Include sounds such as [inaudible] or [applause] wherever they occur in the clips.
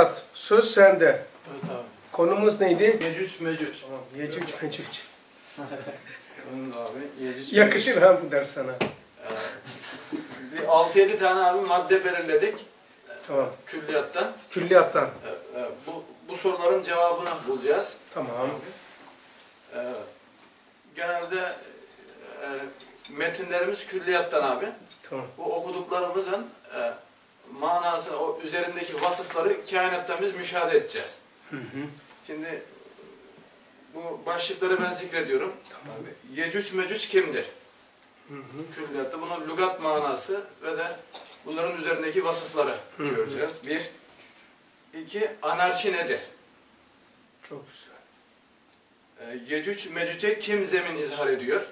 at. Söz sende. Evet abi. Konumuz neydi? Yecüc mecüc. Tamam. Yecüc mecüc. [laughs] Onun abi yecüc Yakışır ha bu ders sana. mecüc. Bir 6-7 tane abi madde belirledik Tamam. külliyattan. Külliyattan. Bu, bu soruların cevabını bulacağız. Tamam. Ee, Genelde e, metinlerimiz külliyattan abi. Tamam. Bu okuduklarımızın e, manasını, o üzerindeki vasıfları kainattan biz müşahede edeceğiz. Hı hı. Şimdi bu başlıkları ben zikrediyorum. Tamam. Yecüc mecüc kimdir? Hı hı. Külliyatta bunun lügat manası ve de bunların üzerindeki vasıfları Hı hı. göreceğiz. Bir. İki, anarşi nedir? Çok güzel. Ee, Yecüc mecüce kim zemin izhar ediyor?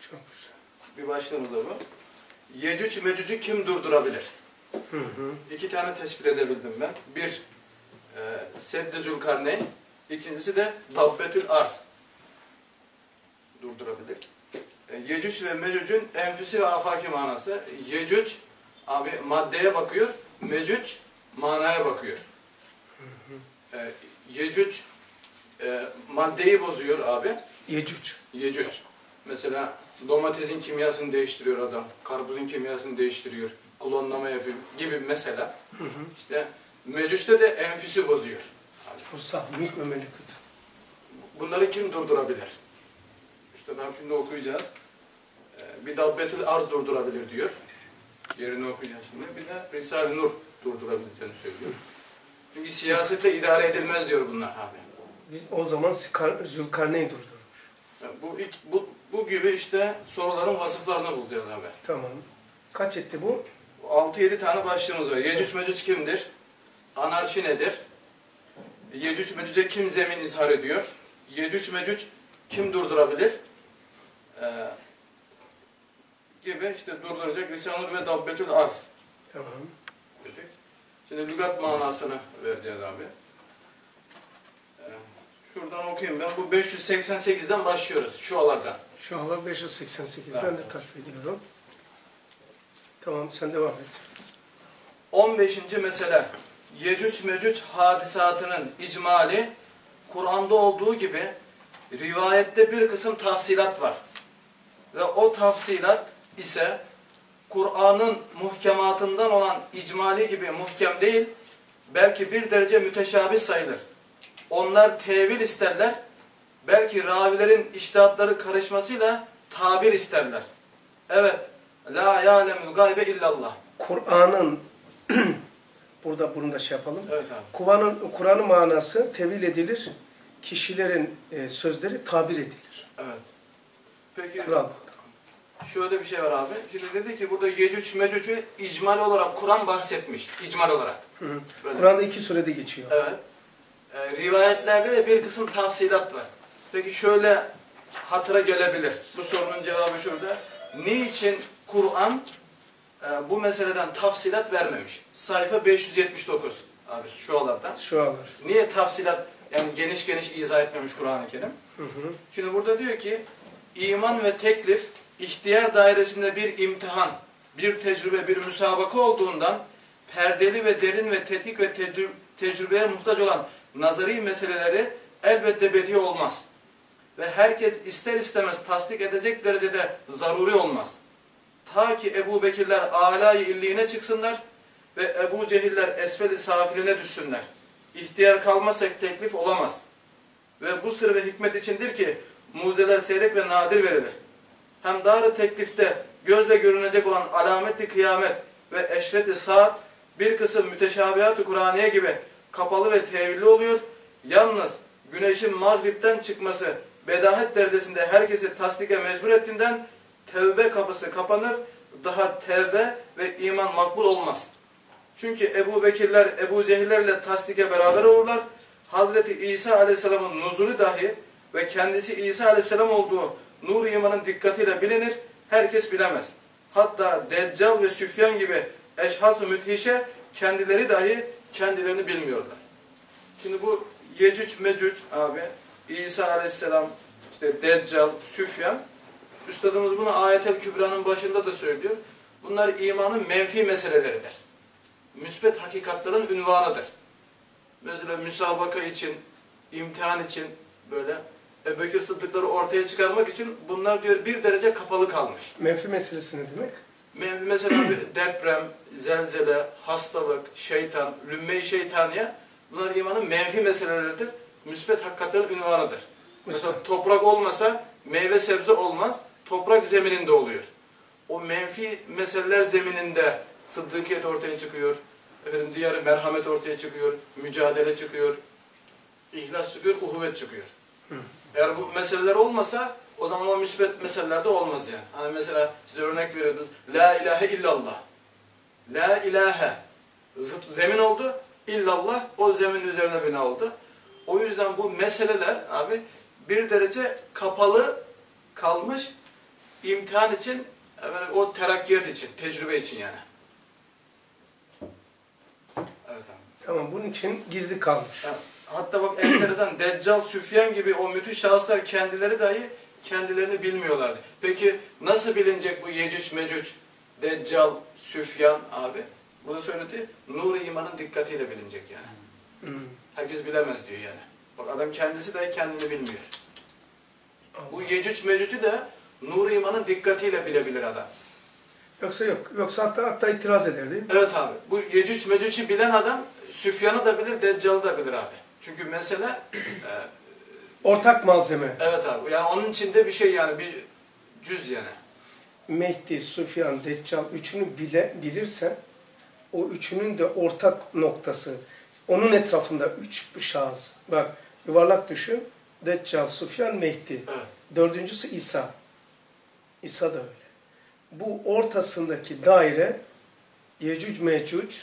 Çok güzel. Bir başlığımız da bu. Yecüc mecücü kim durdurabilir? Hı hı. İki tane tespit edebildim ben. Bir, e, Seddi Zülkarneyn. İkincisi de Dabbetül Arz. Durdurabilir. E, Yecüc ve Mecüc'ün enfüsi ve afaki manası. Yecüc, abi maddeye bakıyor. Mecüc, manaya bakıyor. E, Yecüc, e, maddeyi bozuyor abi. Yecüc. Yecüc. Mesela domatesin kimyasını değiştiriyor adam. Karpuzun kimyasını değiştiriyor. Klonlama yapıyor gibi mesela. Hı hı. İşte Mecüc'te de enfüsü bozuyor. Fussah, mülk ve melekut. Bunları kim durdurabilir? İşte ben şimdi okuyacağız. Ee, Bir Dabbetül Arz durdurabilir diyor. Yerini okuyacağız şimdi. Bir de Risale-i Nur durdurabileceğini söylüyor. Çünkü siyasete idare edilmez diyor bunlar abi. Biz o zaman Zülkar- Zülkarneyn durdurmuş. Yani Bu, ilk, bu, bu gibi işte soruların vasıflarını bulacağız abi. Tamam. Kaç etti bu? 6-7 tane başlığımız var. Yecüc Mecüc kimdir? Anarşi nedir? Yecüc Mecüc'e kim zemin izhar ediyor? Yecüc Mecüc kim durdurabilir? Ee, gibi işte durduracak Risanur ve Dabbetül Arz Tamam. dedik. Şimdi lügat manasını vereceğiz abi. Ee, şuradan okuyayım ben. Bu 588'den başlıyoruz. Şualardan. Şu anda 588. Tamam. Ben de takip ediyorum. Tamam sen devam et. 15. mesele Yecüc Mecüc hadisatının icmali Kur'an'da olduğu gibi rivayette bir kısım tafsilat var. Ve o tafsilat ise Kur'an'ın muhkematından olan icmali gibi muhkem değil, belki bir derece müteşabih sayılır. Onlar tevil isterler, belki ravilerin iştihatları karışmasıyla tabir isterler. Evet, la ya'lemul gaybe illallah. Kur'an'ın [clears throat] burada bunu da şey yapalım. Evet abi. Kur'an'ın Kur'an'ın manası tevil edilir. Kişilerin e, sözleri tabir edilir. Evet. Peki Kural. şöyle bir şey var abi. Şimdi dedi ki burada Yecüc Mecüc'ü icmal olarak Kur'an bahsetmiş. İcmal olarak. Kur'an'da iki surede geçiyor. Evet. Ee, rivayetlerde de bir kısım tafsilat var. Peki şöyle hatıra gelebilir. Bu sorunun cevabı şurada. Niçin Kur'an e, bu meseleden tafsilat vermemiş? Sayfa 579 abi şu alardan. Şu alır. Niye tafsilat yani geniş geniş izah etmemiş Kur'an-ı Kerim? Hı hı. Şimdi burada diyor ki iman ve teklif ihtiyar dairesinde bir imtihan, bir tecrübe, bir müsabaka olduğundan perdeli ve derin ve tetkik ve tecrü- tecrübeye muhtaç olan nazari meseleleri elbette bedi olmaz. Ve herkes ister istemez tasdik edecek derecede zaruri olmaz. Ta ki Ebu Bekirler âlâ-i illiğine çıksınlar ve Ebu Cehiller esfel-i safiline düşsünler. İhtiyar kalmazsak teklif olamaz. Ve bu sır ve hikmet içindir ki mucizeler seyrek ve nadir verilir. Hem dar teklifte gözle görünecek olan alameti kıyamet ve eşreti saat bir kısım müteşabihat-ı Kur'aniye gibi kapalı ve tevilli oluyor. Yalnız güneşin mağripten çıkması bedahet derecesinde herkesi tasdike mecbur ettiğinden tevbe kapısı kapanır. Daha tevbe ve iman makbul olmaz. Çünkü Ebu Bekirler, Ebu Cehillerle tasdike beraber olurlar. Hazreti İsa Aleyhisselam'ın nuzulü dahi ve kendisi İsa Aleyhisselam olduğu nur imanın dikkatiyle bilinir. Herkes bilemez. Hatta Deccal ve Süfyan gibi eşhas-ı müthişe kendileri dahi kendilerini bilmiyorlar. Şimdi bu Yecüc Mecüc abi İsa Aleyhisselam işte Deccal, Süfyan Üstadımız bunu Ayetel Kübra'nın başında da söylüyor. Bunlar imanın menfi meseleleridir müsbet hakikatların ünvanıdır. mesela müsabaka için, imtihan için böyle Ebu Bekir Sıddıkları ortaya çıkarmak için bunlar diyor bir derece kapalı kalmış. Menfi meselesi ne demek? Me- Mesela bir [clears throat] deprem, zelzele, hastalık, şeytan, lümme-i şeytaniye bunlar imanın menfi meseleleridir. Müsbet hakikatlerin ünvanıdır. Mesela toprak olmasa meyve sebze olmaz. Toprak zemininde oluyor. O menfi meseleler zemininde sıddıkiyet ortaya çıkıyor. Efendim diğer merhamet ortaya çıkıyor. Mücadele çıkıyor. ihlas çıkıyor, uhuvvet çıkıyor. Eğer bu meseleler olmasa o zaman o müsbet meseleler de olmaz yani. Hani mesela size örnek veriyordunuz. La ilahe illallah. La ilahe. Zıt zemin oldu. İllallah o zemin üzerine bina oldu. O yüzden bu meseleler abi bir derece kapalı kalmış imtihan için efendim, o terakkiyat için, tecrübe için yani. Evet abi. Tamam bunun için gizli kalmış. Ya, Hatta bak enteresan [clears throat] Deccal, Süfyan gibi o müthiş şahıslar kendileri dahi kendilerini bilmiyorlardı. Peki nasıl bilinecek bu Yecüc Mecüc, Deccal, Süfyan abi? Bunu söyledi. Nur-i imanın dikkatiyle bilinecek yani. Hmm. Herkes bilemez diyor yani. Bak adam kendisi dahi kendini bilmiyor. Bu Yecüc Mecüc'ü de Nur-i imanın dikkatiyle bilebilir adam. Yoksa yok. Yoksa hatta hatta itiraz eder değil mi? Evet abi. Bu Yecüc Mecüc'ü bilen adam Süfyan'ı da bilir, Deccal'ı da bilir abi. Çünkü mesele e, Ortak malzeme. Evet abi. Yani onun içinde bir şey yani bir cüz yani. Mehdi, Süfyan, Deccal üçünü bile, bilirsen o üçünün de ortak noktası. Onun etrafında üç şahıs. Bak yuvarlak düşün. Deccal, Süfyan, Mehdi. Evet. Dördüncüsü İsa. İsa da öyle. Bu ortasındaki daire Yecüc Mecüc,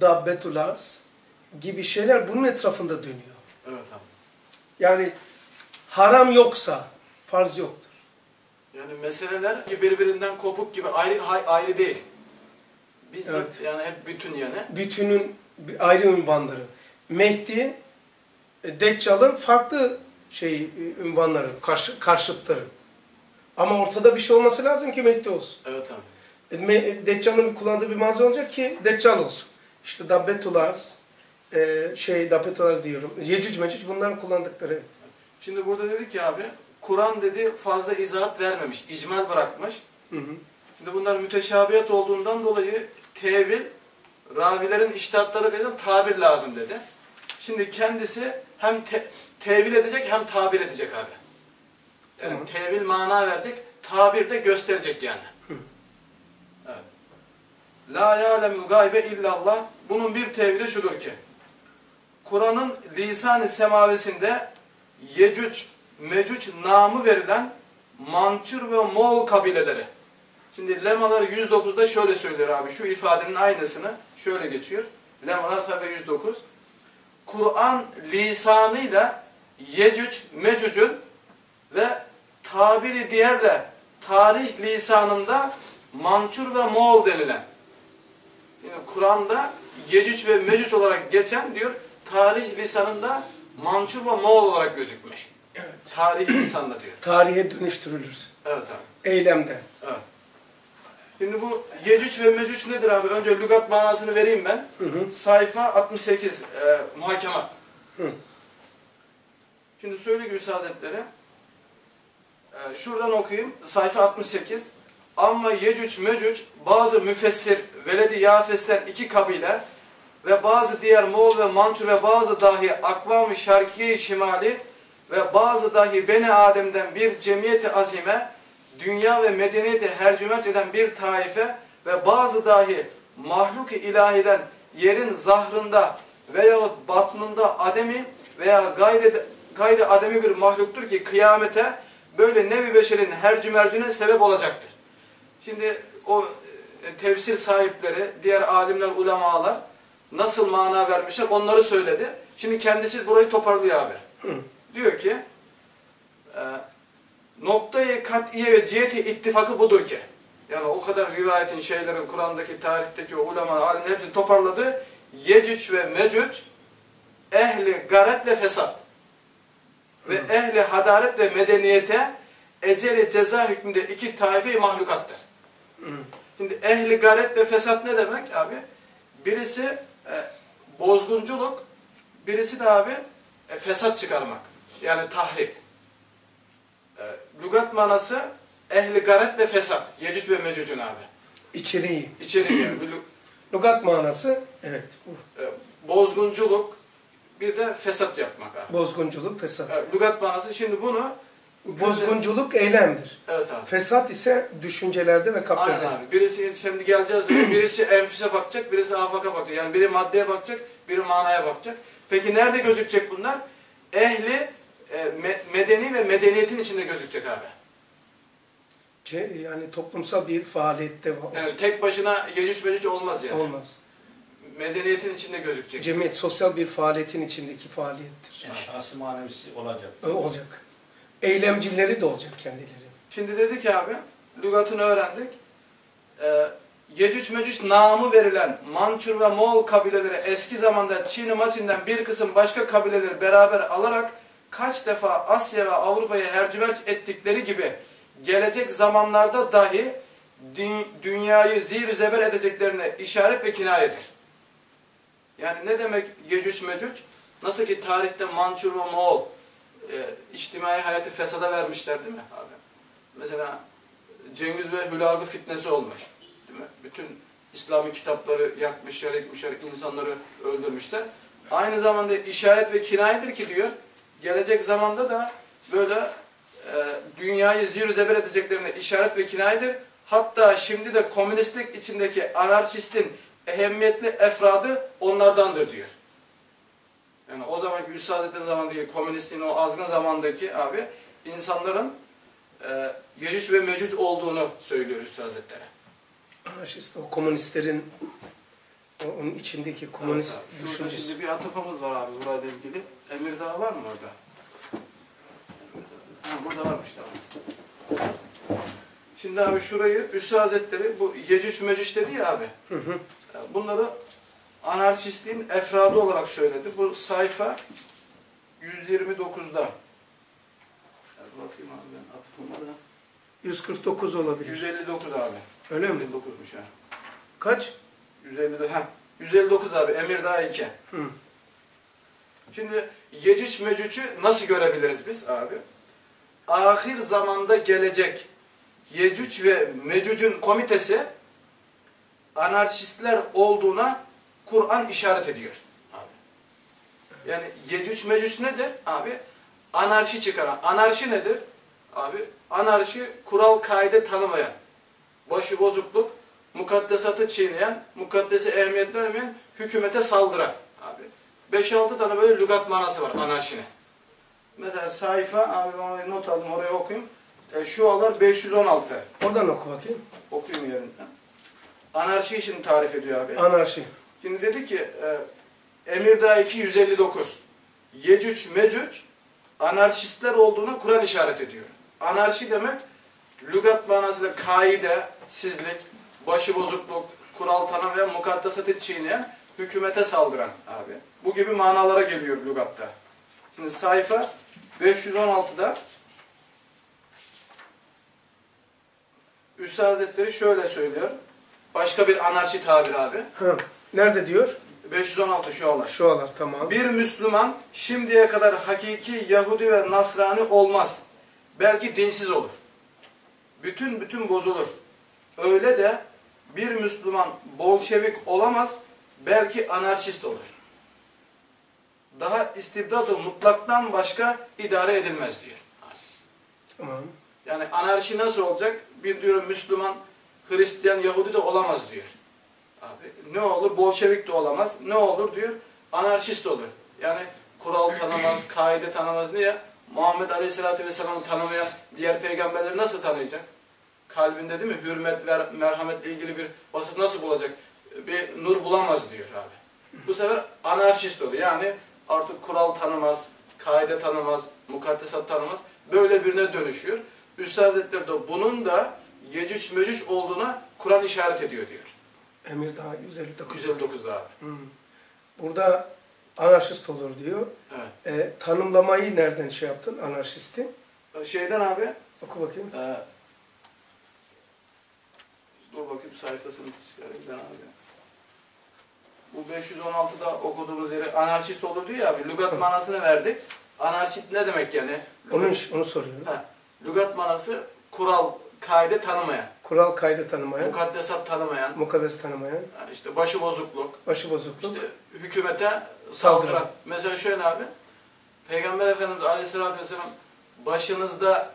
Dabbetul Arz gibi şeyler bunun etrafında dönüyor. Evet abi. Yani haram yoksa farz yoktur. Yani meseleler ki birbirinden kopuk gibi ayrı ayrı değil. Bizzat Evet. yani hep bütün yani. Bütünün ayrı ünvanları. Mehdi, e, Deccal'ın farklı şey e, ünvanları, karşı, karşıtları. Ama ortada bir şey olması lazım ki Mehdi olsun. Evet abi. E, Me- Deccal'ın kullandığı bir malzeme olacak ki Deccal olsun. İşte Dabbetul Arz, e, şey Dabbetul Arz diyorum. Yecüc Mecüc bunların kullandıkları. evet. Şimdi burada dedik ki abi Kur'an dedi fazla izahat vermemiş. icmal bırakmış. Hı hı. Şimdi bunlar müteşabiyat olduğundan dolayı tevil, ravilerin iştihatları kadar tabir lazım dedi. Şimdi kendisi hem te- tevil edecek hem tabir edecek abi. Yani Tamam. tevil mana verecek, tabir de gösterecek yani. Evet. La ya'lemul gaybe illallah. Bunun bir tevili şudur ki. Kur'an'ın lisan-ı semavisinde Yecüc, Mecüc namı verilen Mançur ve Moğol kabileleri. Şimdi Lemalar 109'da şöyle söylüyor abi. Şu ifadenin aynısını şöyle geçiyor. Lemalar sayfa 109. Kur'an lisanıyla Yecüc, Mecüc'ün ve tabiri diğerle tarih lisanında Mançur ve Moğol denilen. Yani Kur'an'da Yecüc ve Mecüc olarak geçen diyor tarih lisanında Mançur ve Moğol olarak gözükmüş. Evet. Tarih lisanında diyor. [clears throat] Tarihe dönüştürülür. Evet abi. Eylemde. Evet. Şimdi bu Yecüc ve Mecüc nedir abi? Önce lügat manasını vereyim ben. Hı hı. Sayfa 68 e, muhakemat. Hı. Şimdi söyle Gülsü Hazretleri. E, şuradan okuyayım. Sayfa 68. Amma Yecüc Mecüc bazı müfessir veledi Yafes'ten iki kabile ve bazı diğer Moğol ve Mançur ve bazı dahi akvam-ı şarkiye şimali ve bazı dahi Beni Adem'den bir cemiyeti azime dünya ve medeniyeti hercümerç eden bir taife ve bazı dahi mahluk-i ilahiden yerin zahrında veyahut batnında ademi veya gayri, gayri ademi bir mahluktur ki kıyamete böyle nevi beşerin hercümercüne sebep olacaktır. Şimdi o e, tefsir sahipleri, diğer alimler, ulemalar nasıl mana vermişler onları söyledi. Şimdi kendisi burayı toparlıyor abi. Hı. Diyor ki e, noktayı kat'iye ve ciheti ittifakı budur ki. Yani o kadar rivayetin, şeylerin, Kur'an'daki, tarihteki o ulema, alimler hepsini toparladı. Yecüc ve Mecüc ehli garet ve fesat ve ehli hadaret ve medeniyete eceli ceza hükmünde iki taife mahlukattır. Şimdi ehli garet ve fesat ne demek abi? Birisi e, bozgunculuk, birisi de abi e, fesat çıkarmak. Yani tahrip. E, lügat manası ehli garet ve fesat. Yecüc ve mecücün abi. İçeriği. İçeri yani. [clears throat] bir lü- Lugat manası evet e, bozgunculuk, bir de fesat yapmak abi. Bozgunculuk, fesat. E, lügat manası. Şimdi bunu Bozgunculuk eylemdir. Evet abi. Fesat ise düşüncelerde ve kalplerde. Aynen abi. Birisi şimdi geleceğiz diyor. [clears throat] Birisi enfüse bakacak, birisi afaka bakacak. Yani biri maddeye bakacak, biri manaya bakacak. Peki nerede gözükecek bunlar? Ehli e, me- medeni ve medeniyetin içinde gözükecek abi. Yani toplumsal bir faaliyette var. Yani tek başına yecüc mecüc olmaz yani. olmaz. Medeniyetin içinde gözükecek. Cemiyet sosyal bir faaliyetin içindeki faaliyettir. Yani şahsi manevisi olacak. Olacak. Eylemcileri de olacak kendileri. Şimdi dedi ki abi, lügatını öğrendik. Ee, Yecüc Mecüc namı verilen Mançur ve Moğol kabileleri eski zamanda Çin'i Maçin'den bir kısım başka kabileleri beraber alarak kaç defa Asya ve Avrupa'yı hercümerç ettikleri gibi gelecek zamanlarda dahi dü- dünyayı zir zeber edeceklerine işaret ve kinayedir. Yani ne demek Yecüc Mecüc? Nasıl ki tarihte Mançur ve Moğol e, içtimai hayatı fesada vermişler değil mi abi? Mesela Cengiz ve Hülagı fitnesi olmuş. Değil mi? Bütün İslami kitapları yakmışlar, yıkmışlar, insanları öldürmüşler. Aynı zamanda işaret ve kinayedir ki diyor, gelecek zamanda da böyle e, dünyayı zir zeber edeceklerine işaret ve kinayedir. Hatta şimdi de komünistlik içindeki anarşistin ehemmiyetli efradı onlardandır diyor. Yani o zamanki Üstadettin zamandaki komünistliğin o azgın zamandaki abi insanların e, Yecüc ve Mecüc olduğunu söylüyor Üstad Hazretleri. Anarşist o komünistlerin onun içindeki komünist Evet abi, Şurada düşüncesi. şimdi bir atıfımız var abi burayla ilgili. Emirdağ var mı orada? Ha, burada varmış tamam. Şimdi abi şurayı Üstad Hazretleri bu Yecüc Mecüc dedi ya abi. Hı hı. Bunları anarşistliğin efradı olarak söyledi. Bu sayfa 129'da. Ya bakayım abi ben atıfıma da. 149 olabilir. 159 abi. Öyle mi? 159'muş ha. Kaç? 159 ha. 159 abi. Emirdağ 2. Hı. Şimdi Yecüc Mecüc'ü nasıl görebiliriz biz abi? Ahir zamanda gelecek Yecüc ve Mecüc'ün komitesi anarşistler olduğuna Kur'an işaret ediyor. Abi. Yani Yecüc Mecüc nedir? Abi anarşi çıkaran. Anarşi nedir? Abi anarşi kural kaide tanımayan, başı bozukluk, mukaddesatı çiğneyen, mukaddese ehemmiyet vermeyen, hükümete saldıran. Abi 5-6 tane böyle lügat manası var anarşinin. Mesela sayfa, abi onu not aldım oraya okuyayım. E, şu alar 516. Oradan oku bakayım. Okuyayım yerinden. Anarşi için tarif ediyor abi. Anarşi. Şimdi dedi ki e, Emirdağ 2 159. Yecüc Mecüc anarşistler olduğuna Kur'an işaret ediyor. Anarşi demek lügat manasıyla kaide, sizlik, başıbozukluk, kural tanımayan, mukaddesatı çiğneyen, hükümete saldıran abi. Bu gibi manalara geliyor lügatta. Şimdi sayfa 516'da Üstad Hazretleri şöyle söylüyor. Başka bir anarşi tabir abi. Ha. Nerede diyor? 516 şu alar. Şu alar tamam. Bir Müslüman şimdiye kadar hakiki Yahudi ve Nasrani olmaz. Belki dinsiz olur. Bütün bütün bozulur. Öyle de bir Müslüman Bolşevik olamaz. Belki anarşist olur. Daha istibdadı mutlaktan başka idare edilmez diyor. Tamam. Yani anarşi nasıl olacak? Bir diyor Müslüman, Hristiyan, Yahudi de olamaz diyor. Abi, ne olur? Bolşevik de olamaz. Ne olur diyor? Anarşist olur. Yani kural tanımaz, [clears throat] kaide tanımaz. Niye? Muhammed Aleyhisselatü Vesselam'ı tanımayan diğer peygamberleri nasıl tanıyacak? Kalbinde değil mi? Hürmet ve merhametle ilgili bir vasıf nasıl bulacak? Bir nur bulamaz diyor abi. Bu sefer anarşist oluyor. Yani artık kural tanımaz, kaide tanımaz, mukaddesat tanımaz. Böyle birine dönüşüyor. Üstad Hazretleri de bunun da Yecüc Mecüc olduğuna Kur'an işaret ediyor diyor. Emirdağ 159. 159'da abi. Hı. Burada anarşist olur diyor. Evet. E, tanımlamayı nereden şey yaptın anarşisti? Şeyden abi, Oku bakayım. e, dur bakayım sayfasını çıkarayım ben abi. bu 516'da okuduğumuz yeri anarşist olur diyor ya abi. Lügat manasını verdik. Anarşist ne demek yani? Onun, onu soruyorum. Ha, lügat manası kural, kaide tanımayan, Kural kaydı tanımayan, mukaddesat tanımayan, mukaddes tanımayan, işte başı bozukluk, başıbozukluk, işte hükümete Saldıran. saldıran. Mesela şöyle abi, Peygamber Efendimiz Aleyhisselatü Vesselam başınızda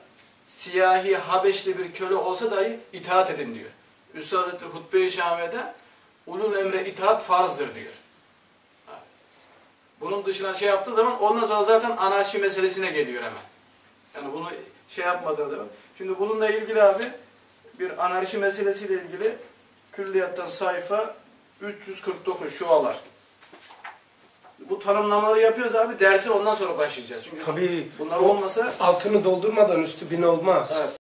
siyahi Habeşli bir köle olsa dahi itaat edin diyor. Üstad Hutbe-i Şamiye'de ulul emre itaat farzdır diyor. Bunun dışına şey yaptığı zaman ondan sonra zaten anarşi meselesine geliyor hemen. Yani bunu şey yapmadığı zaman. Şimdi bununla ilgili abi bir anarşi meselesiyle ilgili külliyattan sayfa 349 şualar. Bu tanımlamaları yapıyoruz abi. Dersi ondan sonra başlayacağız. Çünkü Tabii bunlar olmasa altını doldurmadan üstü bin olmaz. evet,